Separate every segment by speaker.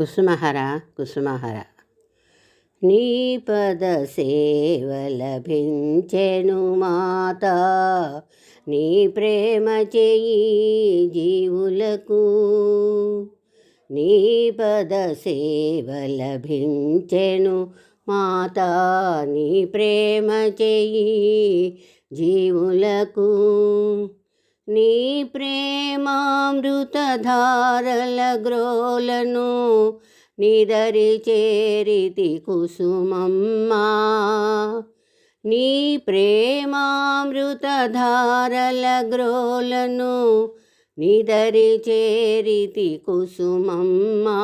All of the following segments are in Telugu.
Speaker 1: కుసుమహర కుసుమహర. నీ పద సేవ లభించెను మాత. నీ ప్రేమ చేయి జీవులకు. నీ పద సేవ లభించెను మాత. నీ ప్రేమ చేయి జీవులకు. నీ ప్రేమామృతధారల గ్రోలను నిదరి చేరితి కుసుమమ్మా నీ ప్రేమామృతధారల గ్రోలను నిదరి చేరితి కుసుమమ్మా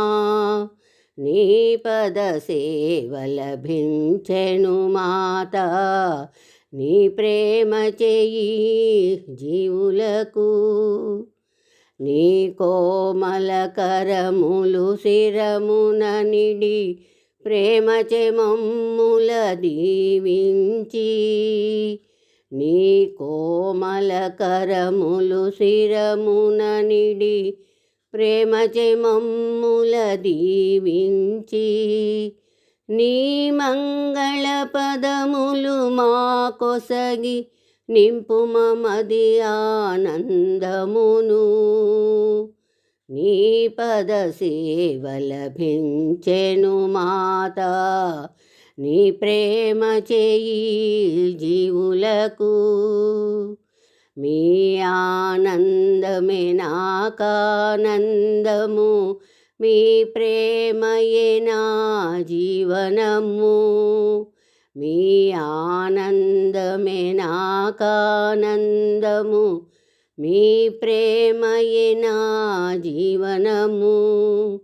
Speaker 1: నీ పద సేవ లభించెను మాత. నీ ప్రేమ చేయి జీవులకు. నీ కోమల కరములు శిరమున నిడి ప్రేమ చెమమ్ముల దీవించి. నీ కోమల కరములు శిరమున నిడి ప్రేమ చెమమ్ముల దీవించి. నీ మంగళ పదములు మా కొసగి నింపు మమది ఆనందమును. నీ పద సేవలభించెను మాత. నీ ప్రేమ చేయి జీవులకు. మీ ఆనందమే నాకానందము. మీ ప్రేమయే నా జీవనము. మీ ఆనందమే నాకానందము. మీ ప్రేమయే నా జీవనము.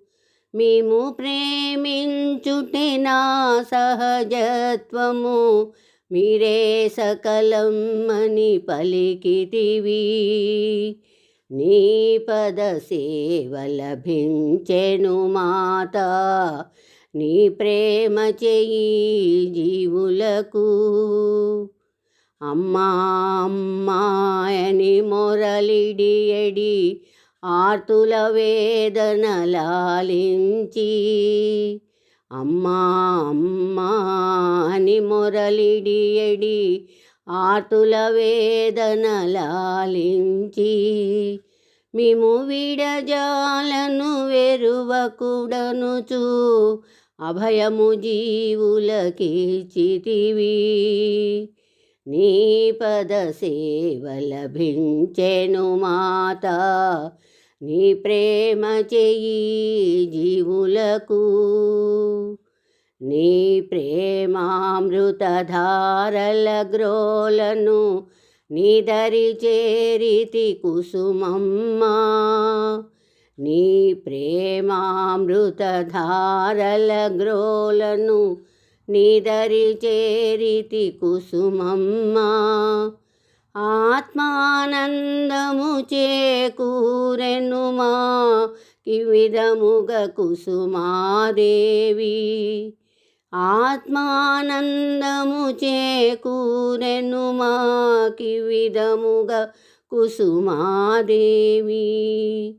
Speaker 1: మేము ప్రేమించుటే నా సహజత్వము. మీరే సకలమ్మని పలికితివి. నీ పద సేవ లభించెను మాత. నీ ప్రేమ చెయ్యి జీవులకు. అమ్మా అమ్మాయని మొరలిడి ఎడి ఆర్తుల వేదన లాలించి. అమ్మా అమ్మా అని మొరలిడి ఎడి ఆతుల వేదన లాలించి. మేము విడజాలను వెరువకుడనుచు అభయము జీవులకిచితివి నీ పద సేవ లభించెను మాత. నీ ప్రేమ చెయ్యి జీవులకు. నీ ప్రేమామృతధారల గ్రోలను నిదరి చేరితి కుసుమమ్మా. నీ ప్రేమామృతధారల గ్రోలను నిదరి చేరితి కుసుమమ్మా. ఆత్మానందము చేకూరెనుమా కివిధముగ కుసుమాదేవి. ఆత్మానందము చేకూరెను మాకి విధముగ కుసుమాదేవి.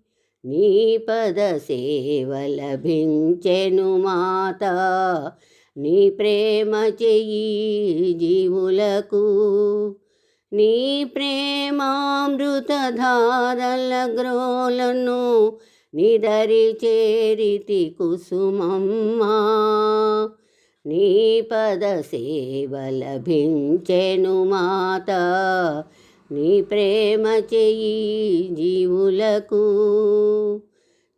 Speaker 1: నీ పద సేవ లభించెను మాత. నీ ప్రేమ చెయ్యి జీవులకు. నీ ప్రేమామృతధారల గ్రోలను నిదరి చేరితి కుసుమమ్మా. నీ పద సేవ లభించెను మాత. నీ ప్రేమ చెయ్యి జీవులకు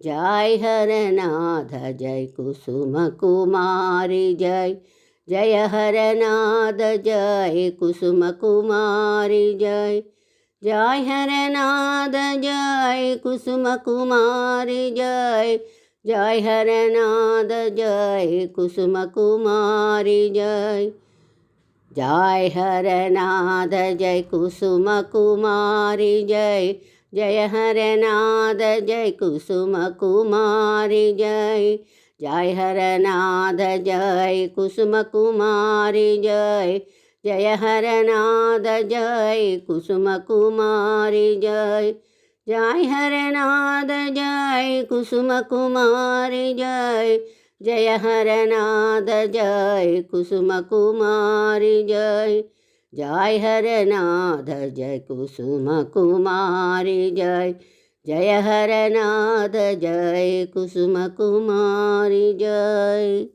Speaker 1: జయ హరనాథ జయ కుసుమ కుమారి జయ జయ హరనాథ జయ కుసుమ కుమారి జయ जय हरनाद जय कुसुम कुमारी जय जय हरनाद जय कुसुम कुमारी जय जय हरनाद जय कुसुम कुमारी जय जय हरनाद जय कुसुम कुमारी जय जय हरनाद जय कुसुम कुमारी जय जय हरनाद जय कुसुम कुमारी जय जय हरनाद जय कुसुम कुमारी जय जय हरनाद जय कुसुम कुमारी, जय जय हरनाद जय कुसुम कुमारी, जय जय हरनाद जय कुसुम कुमारी, जय।